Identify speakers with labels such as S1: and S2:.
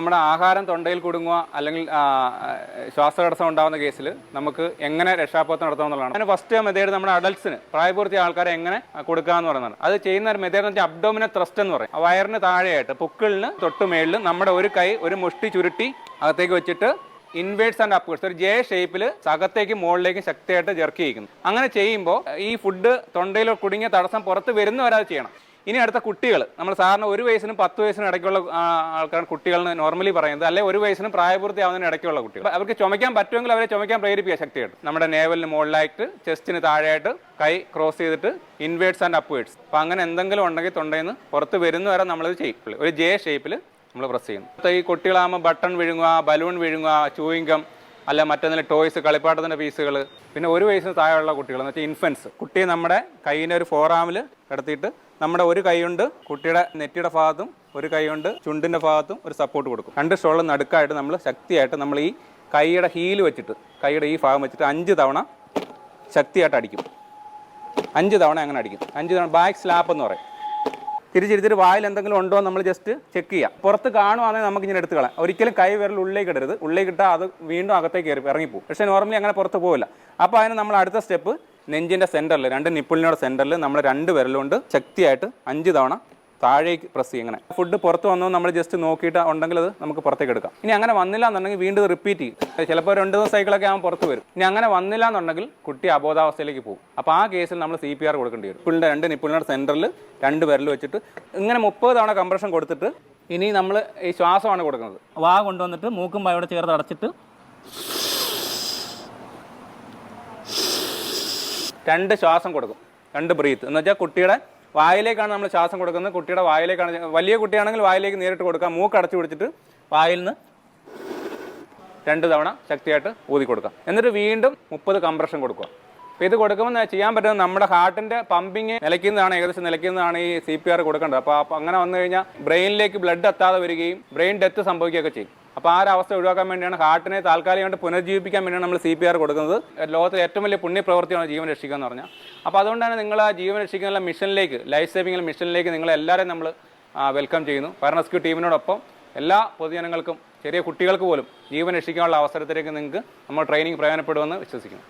S1: നമ്മുടെ ആഹാരം തൊണ്ടയിൽ കുടുങ്ങുക അല്ലെങ്കിൽ ശ്വാസതടസ്സം ഉണ്ടാകുന്ന കേസിൽ നമുക്ക് എങ്ങനെ രക്ഷാപ്രവർത്തനം നടത്താമെന്നുള്ളതാണ് അതിന് ഫസ്റ്റ് മെത്തേഡ് നമ്മുടെ അഡൽട്സിന് പ്രായപൂർത്തിയായ ആൾക്കാരെ എങ്ങനെ കൊടുക്കുക എന്ന് പറയുന്നത് അത് ചെയ്യുന്ന ഒരു മെത്തേഡ് എന്ന് വെച്ചാൽ അബ്ഡോമിനെ ത്രസ്റ്റ് എന്ന് പറയും. വയറിന് താഴെയായിട്ട് പുക്കിളിന് തൊട്ട് മേളിൽ നമ്മുടെ ഒരു കൈ ഒരു മുഷ്ടി ചുരുട്ടി അകത്തേക്ക് വെച്ചിട്ട് ഇൻവേർട്സ് ആൻഡ് അപ്വേർഡ്സ് ഒരു ജെ ഷേപ്പിൽ അകത്തേക്ക് മുകളിലേക്ക് ശക്തിയായിട്ട് ജെർക്കി ചെയ്യിക്കുന്നു. അങ്ങനെ ചെയ്യുമ്പോൾ ഈ ഫുഡ് തൊണ്ടയിൽ കുടുങ്ങിയ തടസ്സം പുറത്ത് വരുന്നവരത് ചെയ്യണം. ഇനി അടുത്ത കുട്ടികൾ. നമ്മൾ സാധാരണ ഒരു വയസ്സിനും പത്ത് വയസ്സിനും ഇടയ്ക്കുള്ള ആൾക്കാരാണ് കുട്ടികളെന്ന് നോർമലി പറയുന്നത്. അല്ലെങ്കിൽ ഒരു വയസ്സിനും പ്രായപൂർത്തിയാവുന്നതിന് ഇടയ്ക്കുള്ള കുട്ടികൾ. അവർക്ക് ചുമയ്ക്കാൻ പറ്റുമെങ്കിൽ അവരെ ചുമയ്ക്കാൻ പ്രേരിപ്പിക്കുക ശക്തിയായിട്ട്. നമ്മുടെ നേവലിന് മുകളിലായിട്ട് ചെസ്റ്റിന് താഴെയായിട്ട് കൈ ക്രോസ് ചെയ്തിട്ട് ഇൻവേർട്സ് ആൻഡ് അപ്വേർഡ്സ് അപ്പം അങ്ങനെ എന്തെങ്കിലും ഉണ്ടെങ്കിൽ തൊണ്ടയിൽ നിന്ന് പുറത്ത് വരുന്ന വരെ നമ്മളത് ചെയ്യും. ഒരു ജെ ഷേപ്പിൽ നമ്മൾ പ്രസ് ചെയ്യുന്നു. ഈ കുട്ടികളാകുമ്പോൾ ബട്ടൺ വിഴുങ്ങുക ബലൂൺ വിഴുങ്ങുക ചൂയിങ്കം അല്ല മറ്റൊന്നിലെ ടോയ്സ് കളിപ്പാട്ടത്തിന്റെ പീസുകൾ പിന്നെ ഒരു വയസ്സിന് താഴെയുള്ള കുട്ടികൾ എന്ന് വെച്ചാൽ ഇൻഫൻസ് കുട്ടിയെ നമ്മുടെ കൈയിന്റെ ഒരു ഫോറാമിൽ കിടത്തിയിട്ട് നമ്മുടെ ഒരു കൈയുണ്ട് കുട്ടിയുടെ നെറ്റിയുടെ ഭാഗത്തും ഒരു കൈയുണ്ട് ചുണ്ടിന്റെ ഭാഗത്തും ഒരു സപ്പോർട്ട് കൊടുക്കും. രണ്ട് ഷോളിൽ നടുക്കായിട്ട് നമ്മൾ ശക്തിയായിട്ട് നമ്മൾ ഈ കൈയുടെ ഹീൽ വെച്ചിട്ട് കൈയുടെ ഈ ഭാഗം വെച്ചിട്ട് അഞ്ച് തവണ ശക്തിയായിട്ട് അടിക്കും. അഞ്ച് തവണ അങ്ങനെ അടിക്കും. അഞ്ച് തവണ ബാക്ക് സ്ലാപ്പ് എന്ന് പറയും. തിരിച്ചിരുത്തിട്ട് വായിൽ എന്തെങ്കിലും ഉണ്ടോ നമ്മൾ ജസ്റ്റ് ചെക്ക് ചെയ്യാം. പുറത്ത് കാണുവാണെങ്കിൽ നമുക്ക് ഇങ്ങനെ എടുത്ത് കളയാം. ഒരിക്കലും കൈ വിരൽ ഉള്ളിലേക്ക് ഇടരുത്. ഉള്ളിലേക്ക് ഇട്ടാൽ അത് വീണ്ടും അകത്തേക്ക് കയറി ഇറങ്ങിപ്പോകും പക്ഷേ നോർമലി അങ്ങനെ പുറത്ത് പോകില്ല അപ്പോൾ അതിന് നമ്മൾ അടുത്ത സ്റ്റെപ്പ് നെഞ്ചിന്റെ സെന്ററിൽ രണ്ട് നിപ്പിളിനോട് സെന്ററിൽ നമ്മൾ രണ്ട് വിരലുകൊണ്ട് ശക്തിയായിട്ട് അഞ്ച് തവണ താഴേക്ക് പ്രസ് ചെയ്യും ഇങ്ങനെ. ഫുഡ് പുറത്ത് വന്നു നമ്മൾ ജസ്റ്റ് നോക്കിയിട്ട് ഉണ്ടെങ്കിൽ അത് നമുക്ക് പുറത്തേക്ക് എടുക്കാം. ഇനി അങ്ങനെ വന്നില്ല എന്നുണ്ടെങ്കിൽ വീണ്ടും റിപ്പീറ്റ് ചെയ്യും. ചിലപ്പോൾ രണ്ട് ദിവസം സൈക്കിളൊക്കെ ആകുമ്പോൾ പുറത്ത് വരും. ഇനി അങ്ങനെ വന്നില്ല എന്നുണ്ടെങ്കിൽ കുട്ടി അബോധാവസ്ഥയിലേക്ക് പോകും. അപ്പോൾ ആ കേസിൽ നമ്മൾ സി പി ആർ കൊടുക്കേണ്ടി വരും. നിപ്പിളിന്റെ രണ്ട് നിപ്പിളിന്റെ സെന്ററിൽ രണ്ട് വിരൽ വെച്ചിട്ട് ഇങ്ങനെ മുപ്പത് തവണ കംപ്രഷൻ കൊടുത്തിട്ട് ഇനി നമ്മൾ ഈ ശ്വാസമാണ് കൊടുക്കുന്നത്. വാ കൊണ്ടുവന്നിട്ട് മൂക്കും വായോടെ ചേർത്ത് അടച്ചിട്ട് രണ്ട് ശ്വാസം കൊടുക്കും. രണ്ട് ബ്രീത്ത് എന്ന് വെച്ചാൽ കുട്ടിയുടെ വായിലേക്കാണ് നമ്മൾ ശ്വാസം കൊടുക്കുന്നത്. കുട്ടിയുടെ വായിലേക്കാണ് വലിയ കുട്ടിയാണെങ്കിൽ വായിലേക്ക് നേരിട്ട് കൊടുക്കാം. മൂക്ക് അടച്ചു പിടിച്ചിട്ട് വായിൽ നിന്ന് രണ്ട് തവണ ശക്തിയായിട്ട് ഊതി കൊടുക്കാം. എന്നിട്ട് വീണ്ടും മുപ്പത് കംപ്രഷൻ കൊടുക്കുക. അപ്പോൾ ഇത് കൊടുക്കുമ്പോൾ ചെയ്യാൻ പറ്റുന്നത്? നമ്മുടെ ഹാർട്ടിന്റെ പമ്പിങ് നിലയ്ക്കുന്നതാണ് ഏകദേശം നിലയ്ക്കുന്നതാണ് ഈ സി പി ആർ കൊടുക്കേണ്ടത്. അപ്പോൾ അപ്പോൾ അങ്ങനെ വന്നു കഴിഞ്ഞാൽ ബ്രെയിനിലേക്ക് ബ്ലഡ് എത്താതെ വരികയും ബ്രെയിൻ ഡെത്ത് സംഭവിക്കുകയൊക്കെ ചെയ്യും. അപ്പോൾ ആ ഒരു അവസ്ഥ ഒഴിവാക്കാൻ വേണ്ടിയാണ് ഹാർട്ടിനെ താൽക്കാലികമായിട്ട് പുനർജീവിപ്പിക്കാൻ വേണ്ടിയാണ് നമ്മൾ സി പി ആർ കൊടുക്കുന്നത്. ലോകത്തിലെ ഏറ്റവും വലിയ പുണ്യപ്രവൃത്തിയാണ് ജീവൻ രക്ഷിക്കുക എന്ന് പറഞ്ഞാൽ. അപ്പോൾ അതുകൊണ്ടാണ് നിങ്ങൾ ആ ജീവൻ രക്ഷിക്കുന്ന മിഷനിലേക്ക് ലൈഫ് സേവിംഗ് മിഷനിലേക്ക് നിങ്ങൾ എല്ലാവരെയും നമ്മൾ വെൽക്കം ചെയ്യുന്നു. ഫയർ റെസ്ക്യൂ ടീമിനോടൊപ്പം എല്ലാ പൊതുജനങ്ങൾക്കും ചെറിയ കുട്ടികൾക്ക് പോലും ജീവൻ രക്ഷിക്കാനുള്ള അവസരത്തിലേക്ക് നിങ്ങൾക്ക് നമ്മൾ ട്രെയിനിങ് പ്രയോജനപ്പെടുമെന്ന് വിശ്വസിക്കുന്നു.